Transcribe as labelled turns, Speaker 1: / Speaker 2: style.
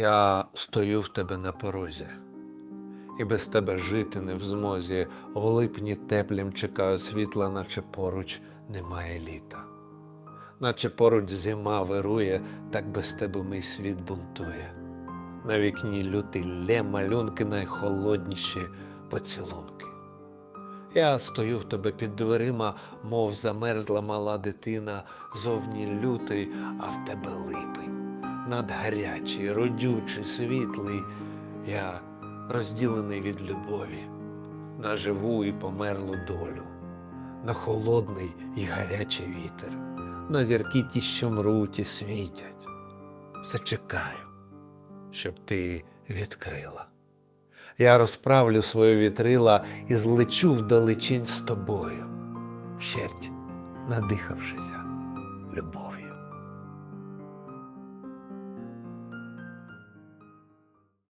Speaker 1: Я стою в тебе на порозі, і без тебе жити не в змозі. В липні теплім чекаю світла, наче поруч немає літа. Наче поруч зима вирує, так без тебе мій світ бунтує. На вікні лютий лє малюнки найхолодніші поцілунки. Я стою в тебе під дверима, мов замерзла мала дитина, зовні лютий, а в тебе липень. Надгарячий, родючий, світлий, я розділений від любові, на живу і померлу долю, на холодний і гарячий вітер, на зірки ті, що мруть і світять. Все чекаю, щоб ти відкрила. Я розправлю своє вітрила і злечу вдалечінь з тобою, щерть надихавшися любов'ю.